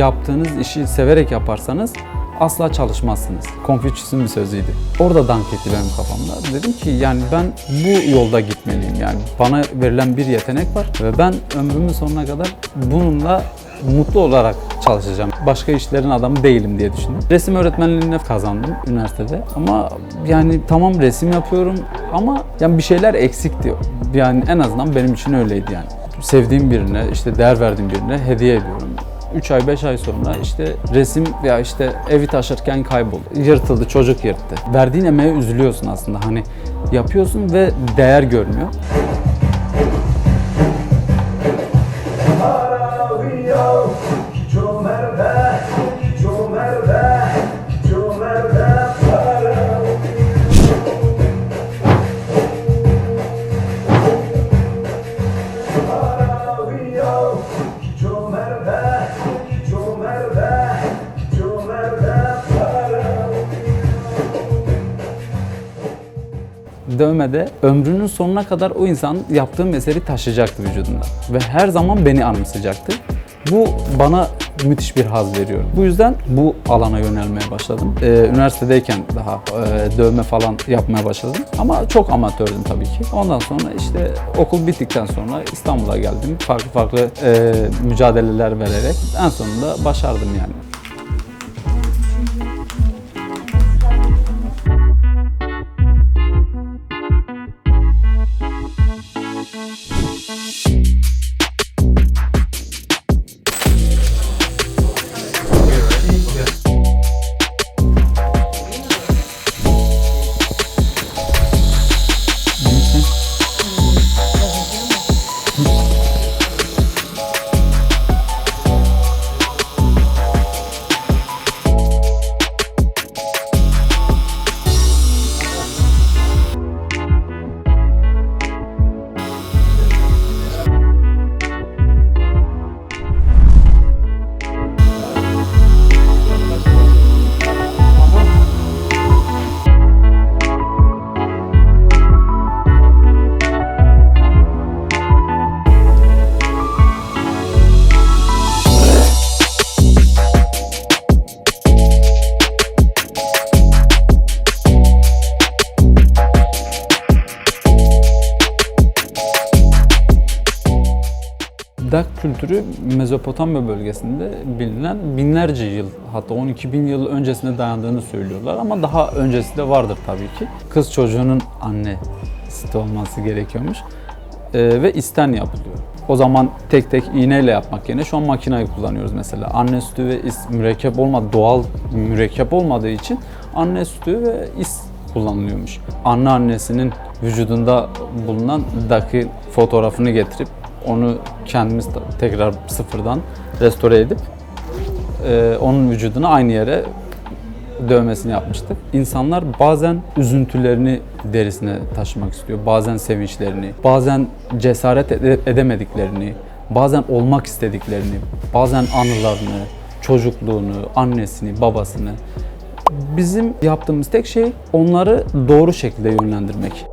Yaptığınız işi severek yaparsanız asla çalışmazsınız. Konfüçyüs'ün bir sözüydü. Orada dank etti benim kafamda. Dedim ki yani ben bu yolda gitmeliyim yani. Bana verilen bir yetenek var ve ben ömrümün sonuna kadar bununla mutlu olarak çalışacağım. Başka işlerin adamı değilim diye düşündüm. Resim öğretmenliğine kazandım üniversitede. Ama yani tamam resim yapıyorum ama yani bir şeyler eksikti. Yani en azından benim için öyleydi yani. Sevdiğim birine, işte değer verdiğim birine hediye ediyorum. 3 ay 5 ay sonra işte resim ya işte evi taşırken kayboldu. Yırtıldı, çocuk yırttı. Verdiğin emeğe üzülüyorsun aslında. Hani yapıyorsun ve değer görmüyor. Dövmede ömrünün sonuna kadar o insan yaptığım eseri taşıyacaktı vücudunda. Ve her zaman beni anımsayacaktı. Bu bana müthiş bir haz veriyor. Bu yüzden bu alana yönelmeye başladım. Ee, üniversitedeyken daha e, dövme falan yapmaya başladım. Ama çok amatördüm tabii ki. Ondan sonra işte okul bittikten sonra İstanbul'a geldim. Farklı farklı e, mücadeleler vererek en sonunda başardım yani. Dak kültürü Mezopotamya bölgesinde bilinen binlerce yıl hatta 12 bin yıl öncesine dayandığını söylüyorlar ama daha öncesi de vardır tabii ki. Kız çocuğunun anne sütü olması gerekiyormuş Ee, ve isten yapılıyor. O zaman tek tek iğneyle yapmak yerine şu an makinayı kullanıyoruz mesela. Anne sütü ve is mürekkep olmadı, doğal mürekkep olmadığı için anne sütü ve is kullanılıyormuş. Anneannesinin vücudunda bulunan daki fotoğrafını getirip onu kendimiz tekrar sıfırdan restore edip e, onun vücudunu aynı yere dövmesini yapmıştık. İnsanlar bazen üzüntülerini derisine taşımak istiyor. Bazen sevinçlerini, bazen cesaret ede- edemediklerini, bazen olmak istediklerini, bazen anılarını, çocukluğunu, annesini, babasını. Bizim yaptığımız tek şey onları doğru şekilde yönlendirmek.